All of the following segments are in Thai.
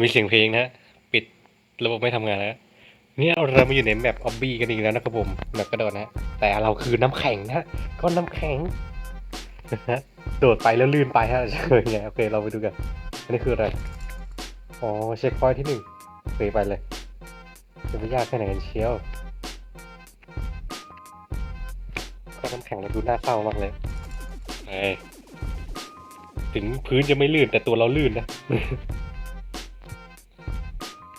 มีเสียงเพลงนะปิดระบบไม่ทำงานแล้วเนี่ยเรามาอยู่ในแมปออบบี้กันอีกแล้วนะครับผมแมปกระโดดนะแต่เราคือน้ำแข็งนะก้อนน้ำแข็งนะโดดไปแล้วลื่นไปฮะจะเป็นไงโอเคเราไปดูกันอันนี้คืออะไรอ๋อเช็คพอยท์ที่หนึ่งเคไปเลยจะไม่ยากแค่ไหนกันเชียวก้อนน้ำแข็งเราดูน่าเศร้ามากเลยเอ้ยถึงพื้นจะไม่ลื่นแต่ตัวเราลื่นนะ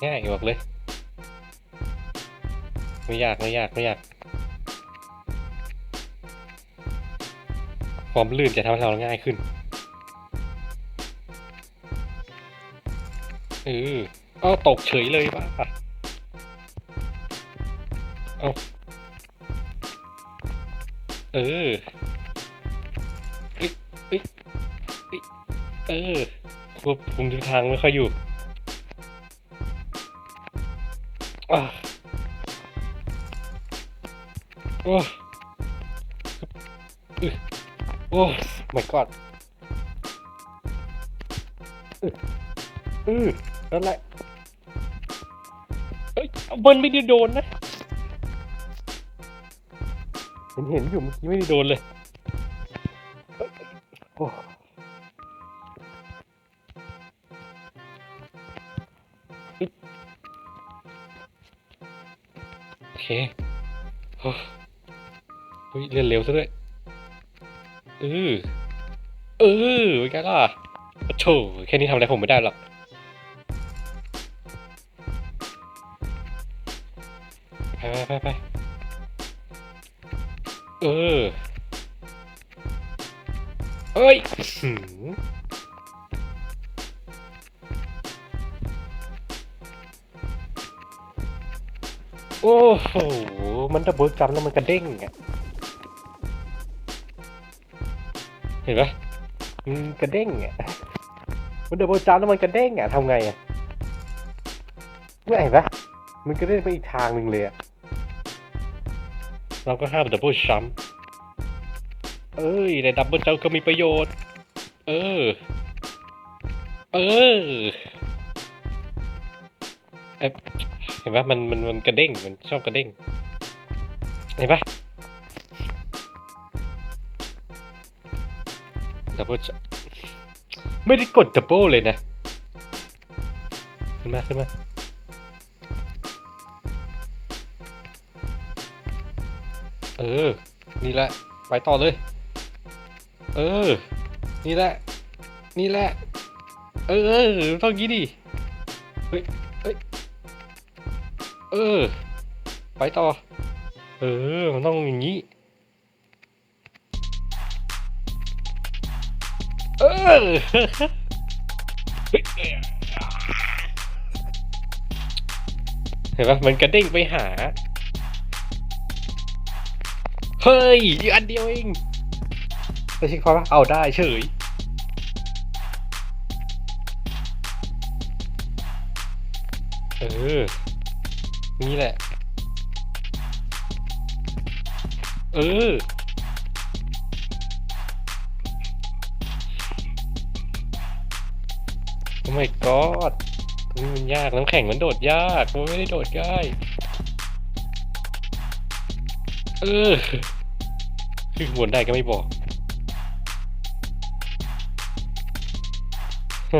ง่ายบอกเลย ไม่ยากไม่ยากไม่ยาก ความลื่นจะทำให้เราง่ายขึ้นเออเอาตกเฉยเลยว่ะเอาเออเอ้ยเอ้ยเอ้ยเออควบคุมทิศทางไม่ค่อยอยู่ โอ้อึโอ้ my god อืออือนั่นแหละเอ้ยเบิร์นไม่ได้โดนนะเห็นเห็นอยู่เมื่อกี้ไม่ได้โดนเลยเอ้ยโอ้ เคโอ้เฮ้ยเล่นเร็วซะด้วยเออเออเป็นไงล่ะโอ้โถแค่นี้ทำอะไรผมไม่ได้หรอกไปไปไปไปเออเอ้ย โอ้โห มันดับเบิลจัมแล้วมันกระเด้งอะเห็นปะมันกระเด้งอะมันดับเบิลจัมแล้วมันกระเด้งอะทำไงอะไม่เห็นปะมันกระเด้งไปอีกทางหนึ่งเลยอะเราก็ห้ามดับเบิลจัมเอ้ยแต่ดับเบิลจัมก็มีประโยชน์ เออ เออเอ๊ะ เห็นปะมันมันมันกระเด้งมันชอบกระเด้งเห็นปะดับเบิลไม่ได้กดดับเบิลเลยนะขึ้นมาขึ้นมาเออ นี่แหละ ไปต่อเลย เออ นี่แหละ นี่แหละ เออต้องงี้ดิ เฮ้ย เออ ไปต่อ เออ มันต้องอย่างนี้ เออ เห็นปะมันกระเด้งไปหา เฮ้ยอีกอันเดียวเองไม่ใช่ความว่าเอาได้เฉยเออ นี่แหละ เออ โอ้ my god ตรงนี้มันยาก น้ำแข็งมันโดดยาก มันไม่ได้โดดง่าย เออขึ้นข้างบนได้ก็ไม่บอก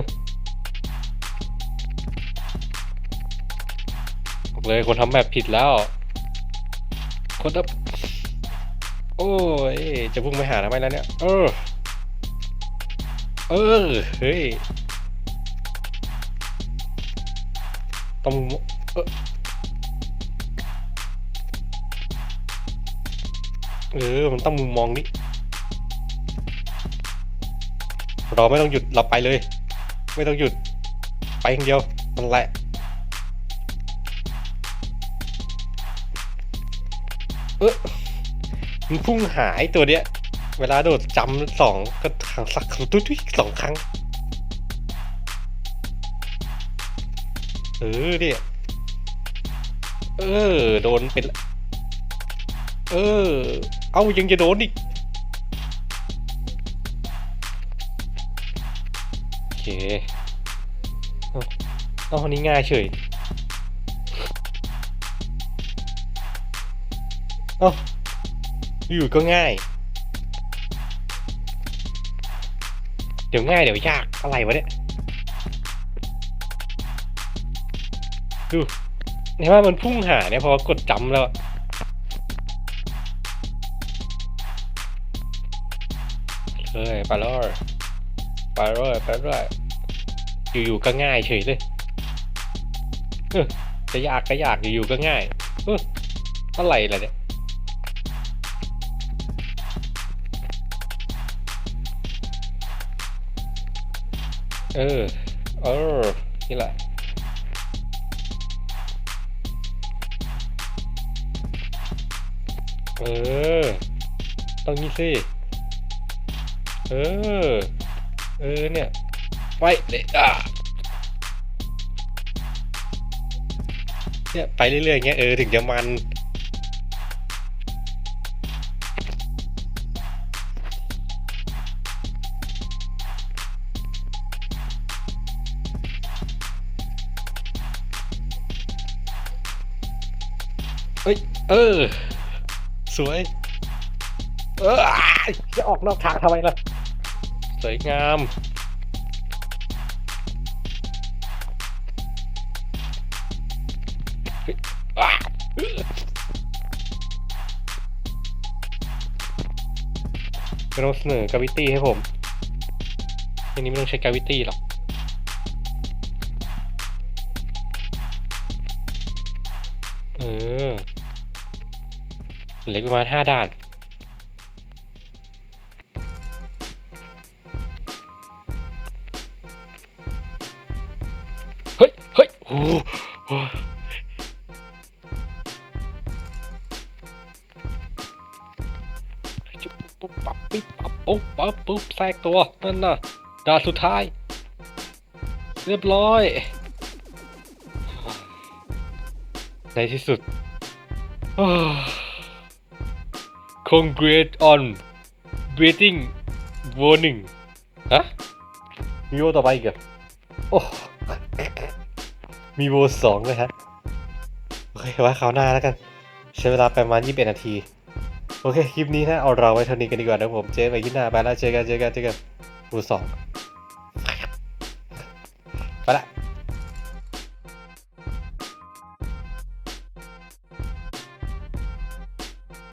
บ เลยคนทำแบบผิดแล้ว คนทำโอ้ย จะพุ่งไปหาทำไมแล้วเนี่ย เออ เออ เฮ้ย ต้องเออเออ มันต้องมุมมองนี้ เราไม่ต้องหยุดเราไปเลย ไม่ต้องหยุด ไปอย่างเดียว มันแหละ ออมันพุ่งหายตัวเนี้ย เวลาโดดจำสองก็ถังสักครั้งตุ้ยสองครั้ง เออเนี่ยเออ โดนเป็น เออ เอายังจะโดนอีกโอเคเอาเอาคนนี้ง่ายเฉย อ้าอยู่ก็ง่าย เดี๋ยวง่ายเดี๋ยวยากอะไรวะเนี่ย ดูเห็นว่ามันพุ่งหาเนี่ยพอกดจำแล้วเฮ้ยไปเลยไปเลยไปเลยอยู่ๆก็ง่ายเฉยเลยจะยากก็ยากอยู่ๆก็ง่ายเอออะไรล่ะเนี่ย เออ เออ นี่แหละ เออ ต้องนี้สิ เออ เออเนี่ย ไปเลยอะเนี่ยไปเรื่อยๆอย่างเงี้ยเออถึงจะมัน เอ้ย เออ สวย เออจะออกนอกทางทำไมล่ะ สวยงามเฮ้ยอ้าไม่ต้องเสนอกาวิตี้ให้ผมทีนี้ไม่ต้องใช้กาวิตี้หรอก เหลือประมาณห้าด่าน เฮ้ย เฮ้ย โอ้โหปุ๊บปั๊บปิ๊บปั๊บปุ๊บปั๊บปุ๊บแทรกตัว นั่นน่ะด่านสุดท้าย เรียบร้อย ในที่สุด Congrats on beating warning ฮะมีโวต่อไปอีกเหรอโอ้มีโวสองเลยฮะโอเคไว้คราวหน้าแล้วกัน ใช้เวลาประมาณ21นาที โอเค คลิปนี้นะเอาเราไว้เท่านี้กันดีกว่านะผมเจ๊ไปคลิปหน้าไปแล้วเจอกันเจอกันเจอกันโวสอง